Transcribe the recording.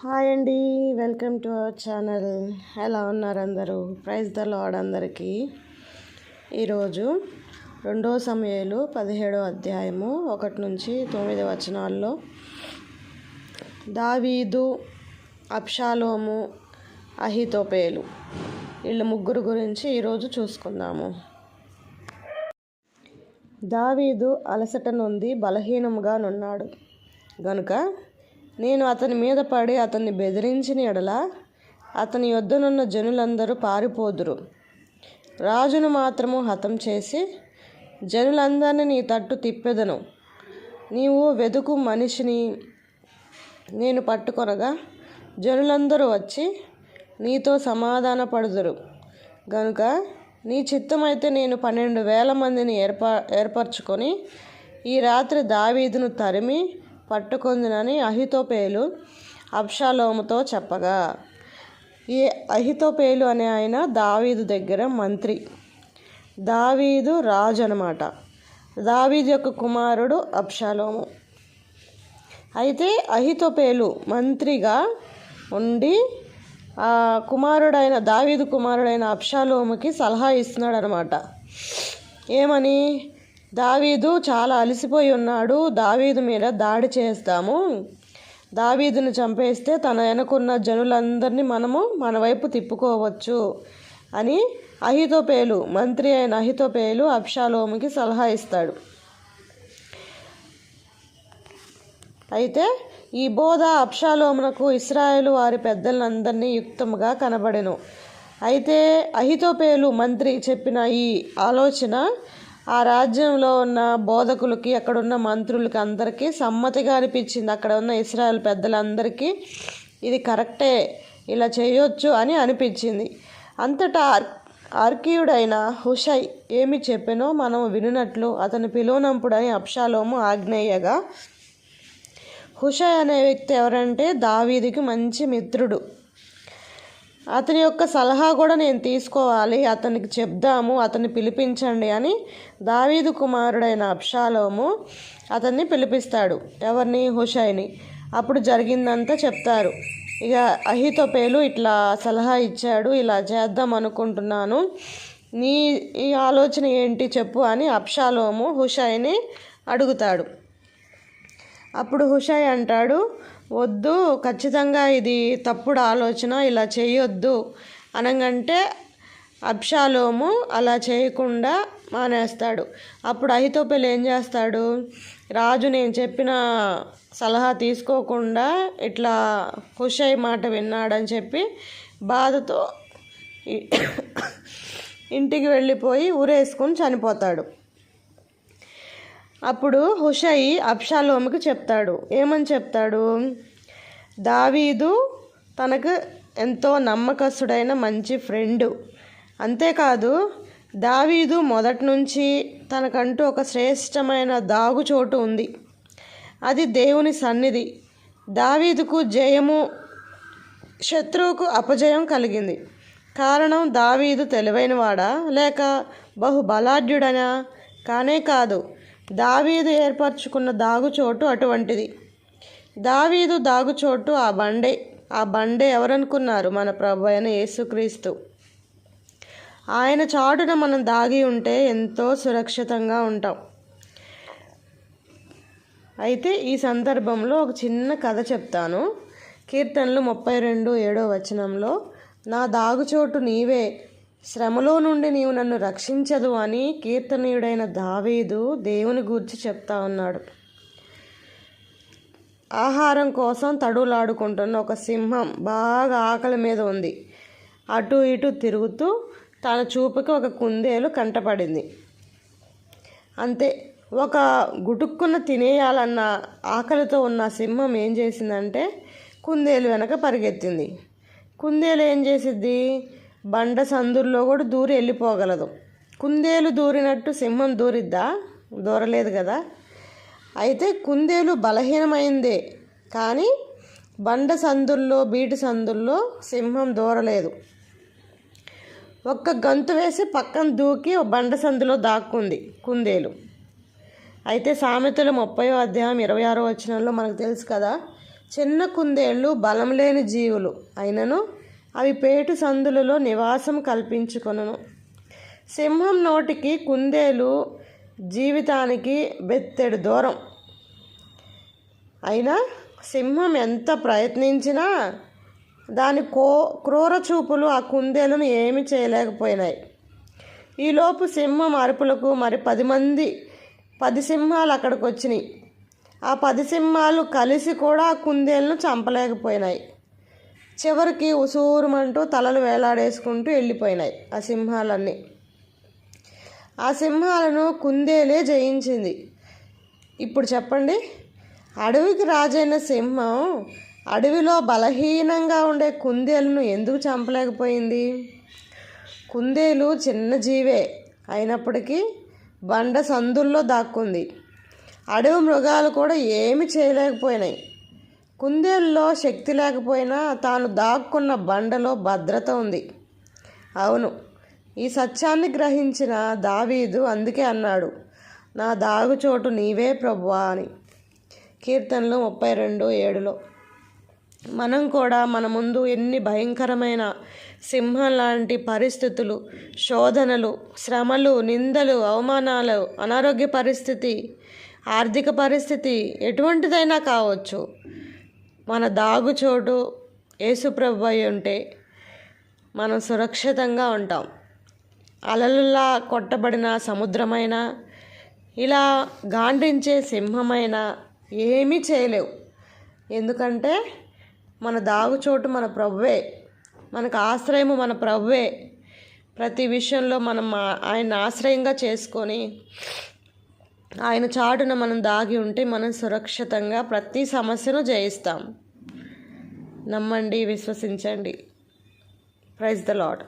Hi అండి welcome to our channel. ఎలా ఉన్నారు అందరూ? ప్రైజ్ ద లాడ్ అందరికీ. ఈరోజు రెండో సమయాలు పదిహేడో అధ్యాయము ఒకటి నుంచి తొమ్మిది వచనాల్లో. దావీదు అప్షాలోము అహితోపేలు వీళ్ళ ముగ్గురు గురించి ఈరోజు చూసుకుందాము. దావీదు అలసట నుండి బలహీనముగా నున్నాడు. గనుక నేను అతని మీద పడి అతన్ని బెదిరించిన ఎడల అతని యొద్దనున్న జనులందరూ పారిపోదురు. రాజును మాత్రము హతం చేసి జనులందరినీ నీ తట్టు తిప్పెదను. నీవు వెదుకు మనిషిని నేను పట్టుకొనగా జనులందరూ వచ్చి నీతో సమాధాన పడుదురు. గనుక నీ చిత్తమైతే నేను పన్నెండు వేల మందిని ఏర్పా ఏర్పరచుకొని ఈ రాత్రి దావీదును తరిమి పట్టుకొందునని అహితోపేలు అబ్షాలోముతో చెప్పగా ఈ అహితోపేలు అనే ఆయన దావీదు దగ్గర మంత్రి. దావీదు రాజు అనమాట దావీదు యొక్క కుమారుడు అబ్షాలోము. అయితే అహితోపేలు మంత్రిగా ఉండి ఆ కుమారుడైన దావీదు కుమారుడైన అబ్షాలోముకి సలహా ఇస్తున్నాడు అనమాట ఏమని? దావీదు చాలా అలసిపోయి ఉన్నాడు. దావీదు మీద దాడి చేస్తాము. దావీదును చంపేస్తే తన వెనకున్న జనులందరినీ మనము మన వైపు తిప్పుకోవచ్చు అని అహితోపేలు మంత్రి అయిన అహితోపేలు అప్షాలోముకి సలహా ఇస్తాడు. అయితే ఈ బోధ అప్షాలోమునకు ఇస్రాయేలు వారి పెద్దలందరినీ యుక్తముగా కనబడెను. అయితే అహితోపేలు మంత్రి చెప్పిన ఈ ఆలోచన ఆ రాజ్యంలో ఉన్న బోధకులకి అక్కడ ఉన్న మంత్రులకి అందరికీ సమ్మతిగా అనిపించింది. అక్కడ ఉన్న ఇస్రాయల్ పెద్దలందరికీ ఇది కరెక్టే ఇలా చేయొచ్చు అని అనిపించింది. అంతటా ఆర్కీయుడైన హుషై ఏమి చెప్పినో మనం వినినట్లు అతని పిలువనంపుడని అప్షాలోము ఆగ్నేయగా హుషై అనే వ్యక్తి ఎవరంటే దావీదికి మంచి మిత్రుడు. అతని యొక్క సలహా కూడా నేను తీసుకోవాలి అతనికి చెప్దాము అతన్ని పిలిపించండి అని దావీదు కుమారుడైన అప్షాలోము అతన్ని పిలిపిస్తాడు. ఎవరిని? హుషైని. అప్పుడు జరిగిందంతా చెప్తారు. ఇక అహితోపేలు ఇట్లా సలహా ఇచ్చాడు ఇలా చేద్దాం అనుకుంటున్నాను. నీ ఈ ఆలోచన ఏంటి చెప్పు అని అప్షాలోము హుషైని అడుగుతాడు. అప్పుడు హుషాయ్ అంటాడు వద్దు ఖచ్చితంగా ఇది తప్పుడు ఆలోచన ఇలా చేయొద్దు. అనగంటే అబ్షాలోము అలా చేయకుండా మానేస్తాడు. అప్పుడు అహితోపెల్ ఏం చేస్తాడు రాజు నేను చెప్పిన సలహా తీసుకోకుండా ఇట్లా హుషాయ్ మాట విన్నాడని చెప్పి బాధతో ఇంటికి వెళ్ళిపోయి ఊరేసుకొని చనిపోతాడు. అప్పుడు హుషాయి అబ్షాలోముకి చెప్తాడు. ఏమని చెప్తాడు? దావీదు తనకు ఎంతో నమ్మకస్తుడైన మంచి ఫ్రెండు. అంతేకాదు దావీదు మొదటి నుంచి తనకంటూ ఒక శ్రేష్టమైన దాగుచోటు ఉంది. అది దేవుని సన్నిధి. దావీదుకు జయము శత్రువుకు అపజయం కలిగింది. కారణం దావీదు తెలివైనవాడా? లేక బహుబలాఢ్యుడనా కానే కాదు. దావీదు ఏర్పరచుకున్న దాగుచోటు అటువంటిది. దావీదు దాగుచోటు ఆ బండే ఆ బండే ఎవరనుకున్నారు? మన ప్రభు అయిన యేసుక్రీస్తు. ఆయన చాటున మనం దాగి ఉంటే ఎంతో సురక్షితంగా ఉంటాం. అయితే ఈ సందర్భంలో ఒక చిన్న కథ చెప్తాను. కీర్తనలు ముప్పై రెండు ఏడో వచనంలో నా దాగుచోటు నీవే శ్రమలో నుండి నీవు నన్ను రక్షించదు అని కీర్తనీయుడైన దావీదు దేవుని గురించి చెప్తా ఉన్నాడు. ఆహారం కోసం తడులాడుకుంటున్న ఒక సింహం బాగా ఆకలి మీద ఉంది. అటు ఇటు తిరుగుతూ తన చూపుకి ఒక కుందేలు కంటపడింది. అంతే ఒక గుటుక్కున తినేయాలన్న ఆకలితో ఉన్న సింహం ఏం చేసిందంటే కుందేలు వెనక పరిగెత్తింది. కుందేలు ఏం చేసిద్ది? బండ సందుల్లో కూడా దూరి వెళ్ళిపోగలదు. కుందేలు దూరినట్టు సింహం దూరిద్దా? దూరలేదు కదా. అయితే కుందేలు బలహీనమైందే. కానీ బండ సందుల్లో బీటి సందుల్లో సింహం దూరలేదు. ఒక్క గంతు వేసి పక్కన దూకి బండ సందులో దాక్కుంది కుందేలు. అయితే సామెతలు ముప్పై అధ్యాయం ఇరవై ఆరో వచనంలో మనకు తెలుసు కదా చిన్న కుందేళ్ళు బలం లేని జీవులు అయినను అవి పేటు సందులలో నివాసం కల్పించుకొను సింహం నోటికి కుందేలు జీవితానికి బెత్తెడు దూరం. అయినా సింహం ఎంత ప్రయత్నించినా దాని కో క్రూర చూపులు ఆ కుందేలను ఏమి చేయలేకపోయినాయి. ఈలోపు సింహం అరుపులకు మరి పది మంది పది సింహాలు అక్కడికి వచ్చినాయి ఆ పది సింహాలు కలిసి కూడా ఆ కుందేలను చంపలేకపోయినాయి. చివరికి ఉసూరుమంటూ తలలు వేలాడేసుకుంటూ వెళ్ళిపోయినాయి ఆ సింహాలన్నీ. ఆ సింహాలను కుందేలే జయించింది. ఇప్పుడు చెప్పండి అడవికి రాజైన సింహం అడవిలో బలహీనంగా ఉండే కుందేలును ఎందుకు చంపలేకపోయింది? కుందేలు చిన్న జీవే అయినప్పటికీ బండ సందుల్లో దాక్కుంది. అడవి మృగాలు కూడా ఏమి చేయలేకపోయినాయి. కుందేలులో శక్తి లేకపోయినా తాను దాక్కున్న బండలో భద్రత ఉంది. అవును ఈ సత్యాన్ని గ్రహించిన దావీదు అందుకే అన్నాడు నా దాగుచోటు నీవే ప్రభువా అని. కీర్తనలు ముప్పై రెండు ఏడులో మనం కూడా మన ముందు ఎన్ని భయంకరమైన సింహం లాంటి పరిస్థితులు శోధనలు శ్రమలు నిందలు అవమానాలు అనారోగ్య పరిస్థితి ఆర్థిక పరిస్థితి ఎటువంటిదైనా కావచ్చు. మన దాగుచోటు ఏసుప్రభు అయి ఉంటే మనం సురక్షితంగా ఉంటాం. అలలులా కొట్టబడిన సముద్రమైన ఇలా గాండించే సింహమైన ఏమీ చేయలేవు. ఎందుకంటే మన దాగుచోటు మన ప్రభువే. మనకు ఆశ్రయము మన ప్రభువే. ప్రతి విషయంలో మనం ఆయన ఆశ్రయంగా చేసుకొని ఆయన చాటున మనం దాగి ఉంటే మనం సురక్షితంగా ప్రతి సమస్యను జయిస్తాం. నమ్మండి విశ్వసించండి. Praise the lord